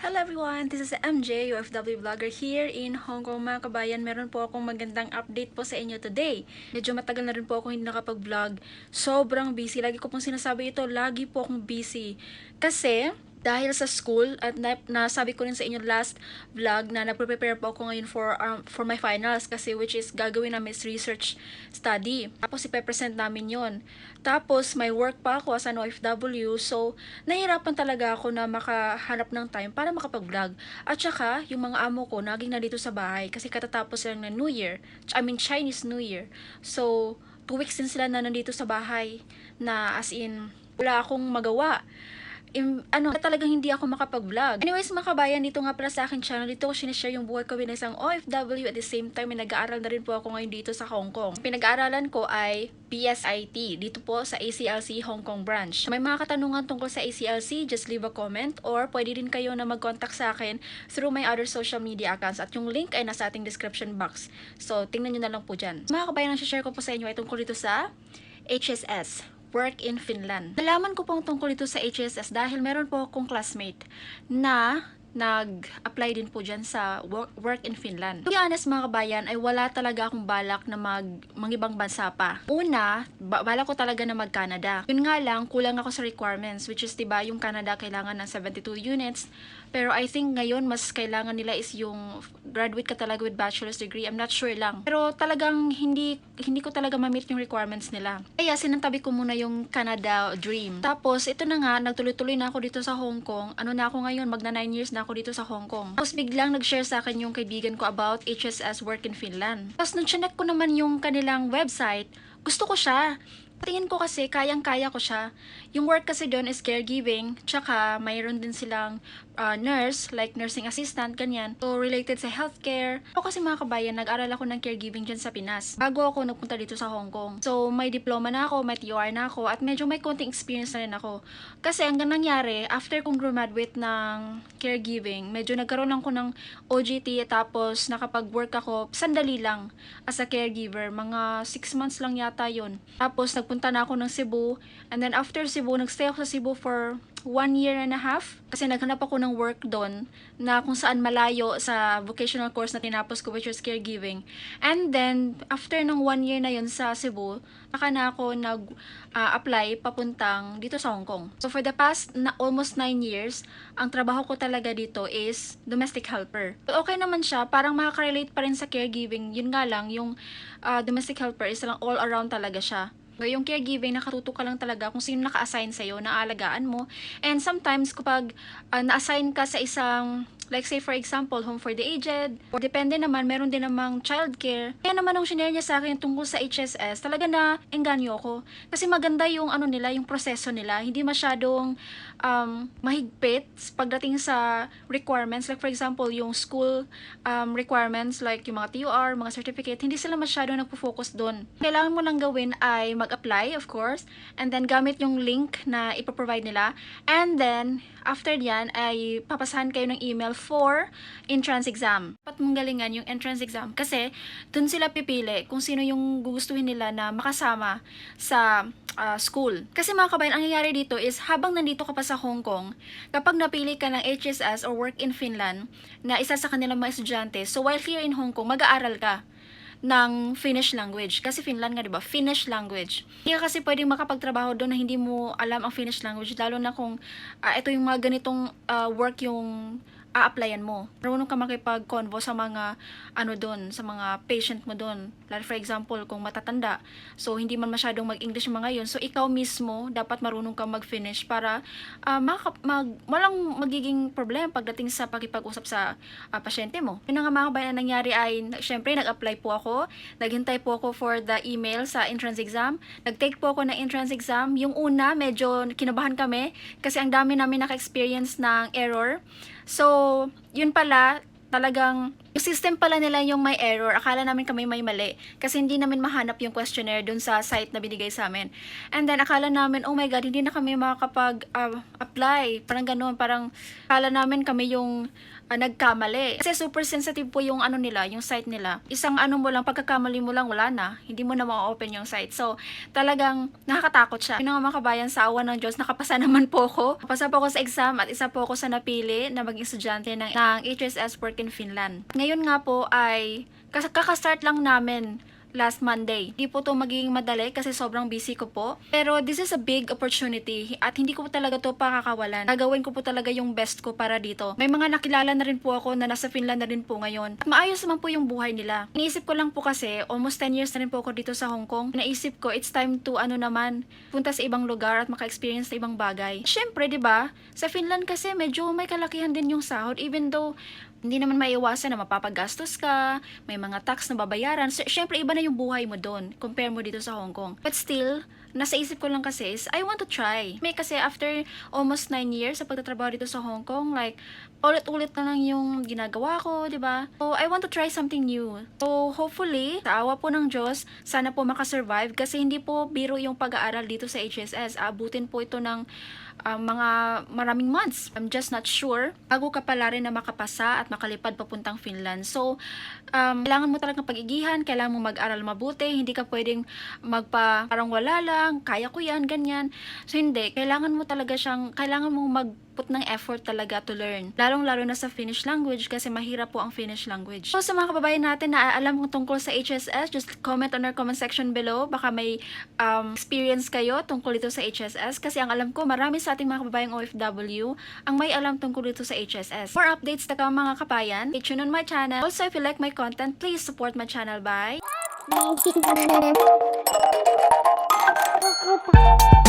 Hello everyone, this is MJ, UFW vlogger here in Hong Kong mga kabayan. Meron po akong magandang update po sa inyo today. Medyo matagal na rin po ako hindi nakapag-vlog. Sobrang busy. Lagi ko pong sinasabi ito, lagi po akong busy. Kasi, dahil sa school at na, nasabi ko rin sa inyo last vlog na nagpe-prepare po ako ngayon for um, for my finals kasi which is gagawin namin is research study. Tapos ipe-present namin yon. Tapos may work pa ako as an OFW so nahirapan talaga ako na makahanap ng time para makapag-vlog. At saka yung mga amo ko naging nandito sa bahay kasi katatapos lang ng New Year. I mean Chinese New Year. So two weeks din sila na nandito sa bahay na as in wala akong magawa im, ano, talagang hindi ako makapag-vlog. Anyways, mga kabayan, dito nga pala sa aking channel, dito ko sinishare yung buhay ko bilang isang OFW at the same time, nag-aaral na rin po ako ngayon dito sa Hong Kong. Pinag-aaralan ko ay PSIT, dito po sa ACLC Hong Kong branch. May mga katanungan tungkol sa ACLC, just leave a comment or pwede din kayo na mag-contact sa akin through my other social media accounts at yung link ay nasa ating description box. So, tingnan nyo na lang po dyan. Mga kabayan, ang share ko po sa inyo ay tungkol dito sa HSS work in Finland. Nalaman ko pong tungkol ito sa HSS dahil meron po akong classmate na nag-apply din po dyan sa work, in Finland. To be honest mga kabayan, ay wala talaga akong balak na mag, ibang bansa pa. Una, ba- balak ko talaga na mag-Canada. Yun nga lang, kulang ako sa requirements, which is diba yung Canada kailangan ng 72 units. Pero I think ngayon, mas kailangan nila is yung graduate ka talaga with bachelor's degree. I'm not sure lang. Pero talagang hindi, hindi ko talaga ma-meet yung requirements nila. Kaya sinantabi ko muna yung Canada dream. Tapos, ito na nga, nagtuloy-tuloy na ako dito sa Hong Kong. Ano na ako ngayon, magna 9 years na ako dito sa Hong Kong. Tapos biglang nag-share sa akin yung kaibigan ko about HSS work in Finland. Tapos nung chinek ko naman yung kanilang website, gusto ko siya. Tingin ko kasi, kayang-kaya ko siya. Yung work kasi doon is caregiving, tsaka mayroon din silang uh, nurse, like nursing assistant, ganyan. So, related sa healthcare. Ako kasi mga kabayan, nag-aral ako ng caregiving dyan sa Pinas. Bago ako nagpunta dito sa Hong Kong. So, may diploma na ako, may TOR na ako, at medyo may konting experience na rin ako. Kasi ang nangyari, after kong graduate ng caregiving, medyo nagkaroon ako ng OJT, tapos nakapag-work ako, sandali lang, as a caregiver. Mga 6 months lang yata yun. Tapos, nagpunta na ako ng Cebu, and then after Cebu, nagstay ako sa Cebu for one year and a half kasi naghanap ako ng work doon na kung saan malayo sa vocational course na tinapos ko which was caregiving. And then, after ng one year na yun sa Cebu, saka na ako nag-apply papuntang dito sa Hong Kong. So, for the past na, almost 9 years, ang trabaho ko talaga dito is domestic helper. Okay naman siya, parang makaka-relate pa rin sa caregiving. Yun nga lang, yung ah, domestic helper is lang all around talaga siya. So, yung caregiving, nakatuto ka lang talaga kung sino naka-assign sa'yo, na alagaan mo. And sometimes, kapag ah, na-assign ka sa isang, like say for example, home for the aged, or depende naman, meron din namang childcare. Kaya naman nung shinare niya sa akin tungkol sa HSS, talaga na engganyo ko. Kasi maganda yung ano nila, yung proseso nila. Hindi masyadong um, mahigpit pagdating sa requirements. Like for example, yung school um, requirements, like yung mga TOR, mga certificate, hindi sila masyadong nagpo-focus doon. Kailangan mo lang gawin ay mag-apply, of course, and then gamit yung link na ipoprovide nila. And then, after yan, ay papasahan kayo ng email for entrance exam. Dapat mong galingan yung entrance exam kasi dun sila pipili kung sino yung gugustuhin nila na makasama sa ah, school. Kasi mga kabayan, ang nangyayari dito is habang nandito ka pa sa Hong Kong, kapag napili ka ng HSS or work in Finland na isa sa kanilang mga estudyante, so while here in Hong Kong, mag-aaral ka ng Finnish language. Kasi Finland nga, di ba? Finnish language. Hindi ka kasi pwedeng makapagtrabaho doon na hindi mo alam ang Finnish language, lalo na kung ah, ito yung mga ganitong ah, work yung a-applyan mo. Marunong ka makipag-convo sa mga ano doon, sa mga patient mo doon. Like for example, kung matatanda, so hindi man masyadong mag-English mga yun, so ikaw mismo dapat marunong ka mag-finish para ah, maka- mag, walang magiging problem pagdating sa pakipag-usap sa ah, pasyente mo. Yun na nga mga kabayan, ang nangyari ay, na- syempre nag-apply po ako, naghintay po ako for the email sa entrance exam, nag-take po ako ng entrance exam. Yung una, medyo kinabahan kami kasi ang dami namin naka-experience ng error. So, yun pala, talagang Yung system pala nila yung may error. Akala namin kami may mali. Kasi hindi namin mahanap yung questionnaire dun sa site na binigay sa amin. And then, akala namin, oh my God, hindi na kami makakapag-apply. parang ganun. Parang, akala namin kami yung ah, nagkamali. Kasi super sensitive po yung ano nila, yung site nila. Isang ano mo lang, pagkakamali mo lang, wala na. Hindi mo na ma-open yung site. So, talagang nakakatakot siya. Yun nga mga kabayan, sa awa ng Diyos, nakapasa naman po ako. Pasa po ako sa exam at isa po ako sa napili na maging estudyante ng, ng HSS Work in Finland. Ngayon nga po ay kas- kakastart lang namin last Monday. Hindi po to magiging madali kasi sobrang busy ko po. Pero this is a big opportunity at hindi ko po talaga to pakakawalan. Gagawin ko po talaga yung best ko para dito. May mga nakilala na rin po ako na nasa Finland na rin po ngayon. At maayos naman po yung buhay nila. Iniisip ko lang po kasi almost 10 years na rin po ako dito sa Hong Kong. Naisip ko it's time to ano naman punta sa ibang lugar at maka-experience sa ibang bagay. Syempre, 'di ba? Sa Finland kasi medyo may kalakihan din yung sahod even though hindi naman maiiwasan na mapapagastos ka, may mga tax na babayaran. So, syempre, iba na yung buhay mo doon, compare mo dito sa Hong Kong. But still, nasa isip ko lang kasi is, I want to try. May kasi after almost 9 years sa pagtatrabaho dito sa Hong Kong, like, ulit-ulit na lang yung ginagawa ko, di ba? So, I want to try something new. So, hopefully, sa awa po ng Diyos, sana po makasurvive kasi hindi po biro yung pag-aaral dito sa HSS. Abutin po ito ng ah, mga maraming months. I'm just not sure. Bago ka pala rin na makapasa at makalipad papuntang Finland. So, um, kailangan mo talagang pag-igihan, kailangan mo mag-aral mabuti, hindi ka pwedeng magpa parang wala lang, kaya ko yan, ganyan. So, hindi. Kailangan mo talaga siyang, kailangan mo mag-put ng effort talaga to learn. Lalong-lalo na sa Finnish language kasi mahirap po ang Finnish language. So, sa mga kababayan natin na alam mo tungkol sa HSS, just comment on our comment section below. Baka may um, experience kayo tungkol dito sa HSS kasi ang alam ko, marami sa ating mga kababayang OFW ang may alam tungkol dito sa HSS. For updates na ka mga kabayan, stay tuned on my channel. Also, if you like my content, please support my channel by you.